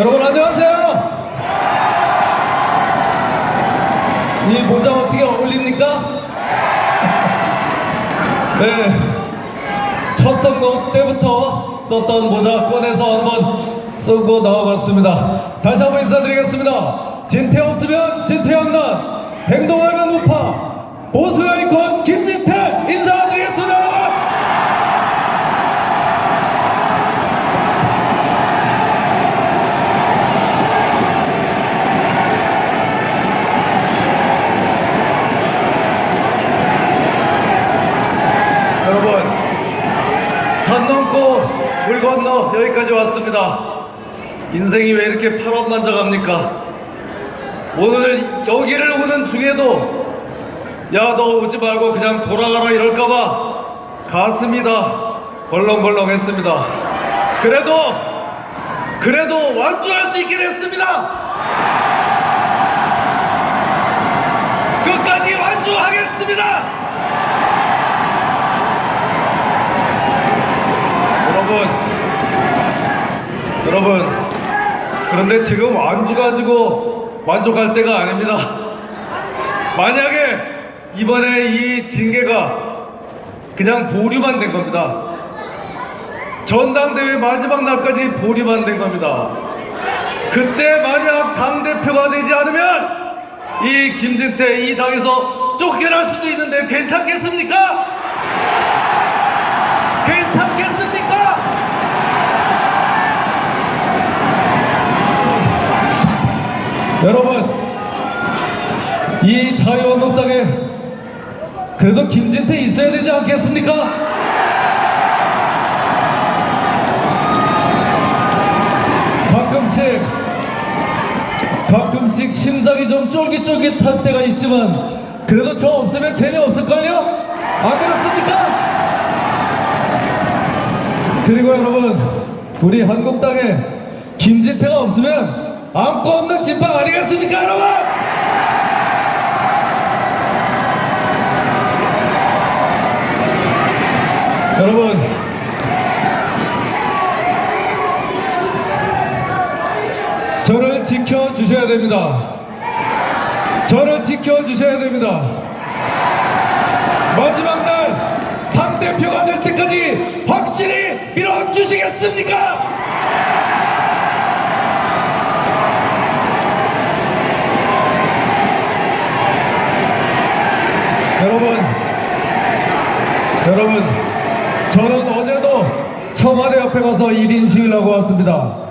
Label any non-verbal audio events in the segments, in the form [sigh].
여러분 안녕하세요. 이 모자 어떻게 어울립니까? [laughs] 네. 첫 선거 때부터 썼던 모자 꺼내서 한번 쓰고 나와봤습니다. 다시 한번 인사드리겠습니다. 진태 없으면 진태양난 행동하는 우파 보수 아이콘 김진태 인사드리겠습니다. 여러분! 여러분 산 넘고 물 건너 여기까지 왔습니다 인생이 왜 이렇게 파란만장합니까? 오늘 여기를 오는 중에도 야 너 오지 말고 그냥 돌아가라 이럴까봐 가슴이 다 벌렁벌렁했습니다. 그래도 그래도 완주할 수 있게 됐습니다! 끝까지 완주하겠습니다! 여러분, 여러분, 그런데 지금 완주 가지고 만족할 때가 아닙니다. 만약에 이번에 이 징계가 그냥 보류만 된 겁니다. 전당대회 마지막 날까지 보류만 된 겁니다. 그때 만약 당대표가 되지 않으면 이 김진태 이 당에서 쫓겨날 수도 있는데 자유한국당에 그래도 김진태 있어야 되지 않겠습니까? 가끔씩 가끔씩 심장이 좀 쫄깃쫄깃할 때가 있지만 그래도 저 없으면 재미없을걸요? 안 그렇습니까? 그리고 여러분 우리 한국당에 김진태가 없으면 아무것도 없는 진방 아니겠습니까 여러분? 여러분. 저를 지켜주셔야 됩니다. 저를 지켜주셔야 됩니다. 마지막 날 당 대표가 될 때까지 확실히 밀어주시겠습니까? 여러분, 여러분, 저는 어제도 청와대 옆에 가서 1인 시위를 하고 왔습니다.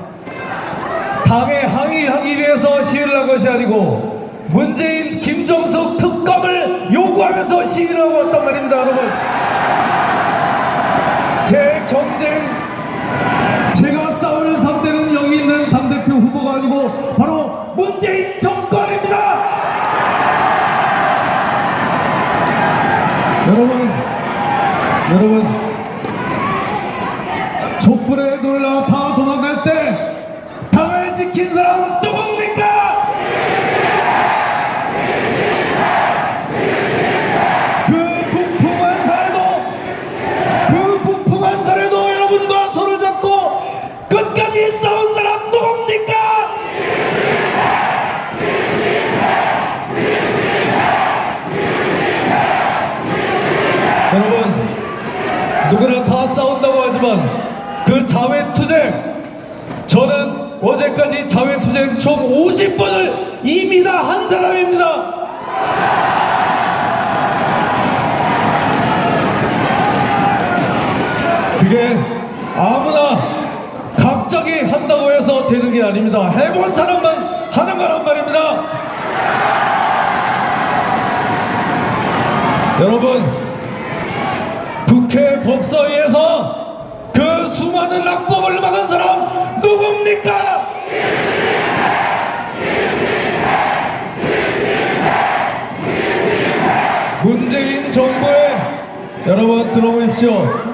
당에 항의하기 위해서 시위를 한 것이 아니고 문재인 김정숙 특검을 요구하면서 시위를 하고 왔단 말입니다 여러분 제 경쟁 제가 싸울 상대는 여기 있는 당대표 후보가 아니고 바로 문재인 정권입니다 여러분 하지만 그 자회투쟁. 저는 어제까지 자회투쟁 총 50번을 이미 다 한 사람입니다. 그게 아무나 갑자기 한다고 해서 되는 게 아닙니다. 해본 사람만 하는 거란 말입니다. 여러분 국회 법사위에서 그 수많은 낙법을 막은 사람 누굽니까? 문재인 정부의 여러분 들어보십시오.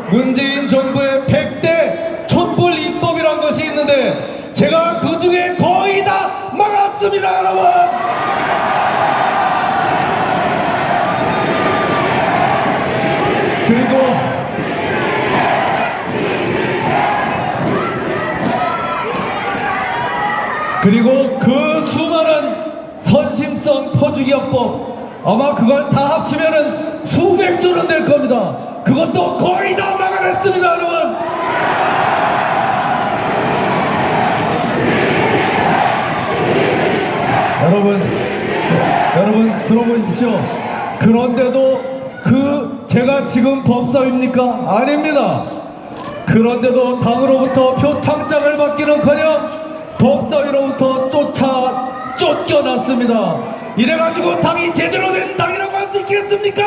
문재인 정부의 100대 촛불 입법이란 것이 있는데 제가 그 중에 거의 다 막았습니다, 여러분. 그리고 그리고 그 수많은 선심성 퍼주기업법 아마 그걸 다 합치면은 수백 조는 될 겁니다. 그것도 거의 다 막아냈습니다, 여러분. 여러분, 여러분 들어보십시오. 그런데도 그 제가 지금 법사입니까? 아닙니다. 그런데도 당으로부터 표창장을 받기는커녕 법사위로부터 쫓아 쫓겨났습니다. 이래가지고 당이 제대로 된 당이라고 할 수 있겠습니까?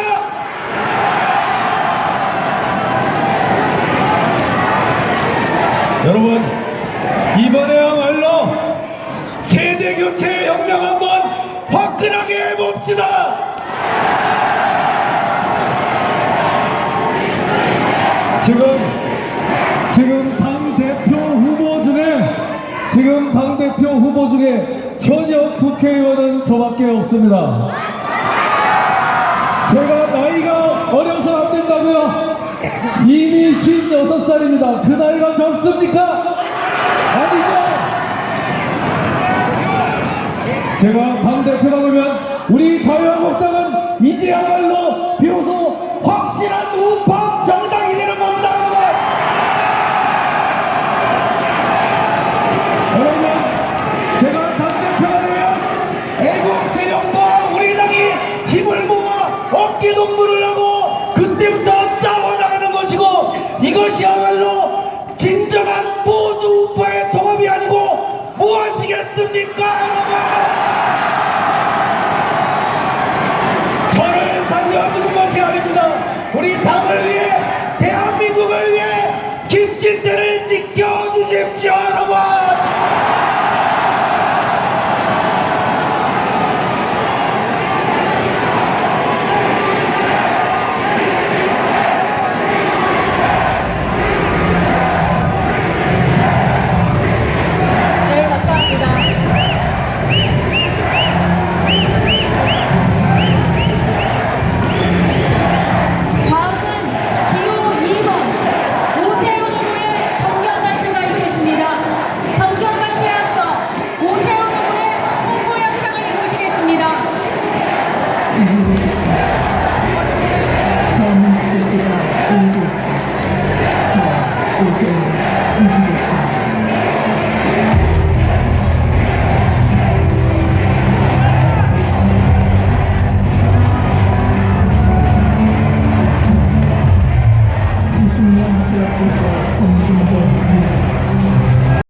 여러분 이번에야말로 세대 교체 혁명 한번 화끈하게 해봅시다. 지금 지금 당 대표 후보 중에 현역 국회의원은 저밖에 없습니다. 제가 나이가 어려서 안 된다고요? 이미 56살입니다. 그 나이가 적습니까? 아니죠? 제가 당대표가 되면 우리 자유한국당은 이제야말로 애국 세력과 우리 당이 힘을 모아 어깨 동무를 하고 그때부터 싸워나가는 것이고 이것이야말로 진정한 보수 우파의 통합이 아니고 무엇이겠습니까, 여러분!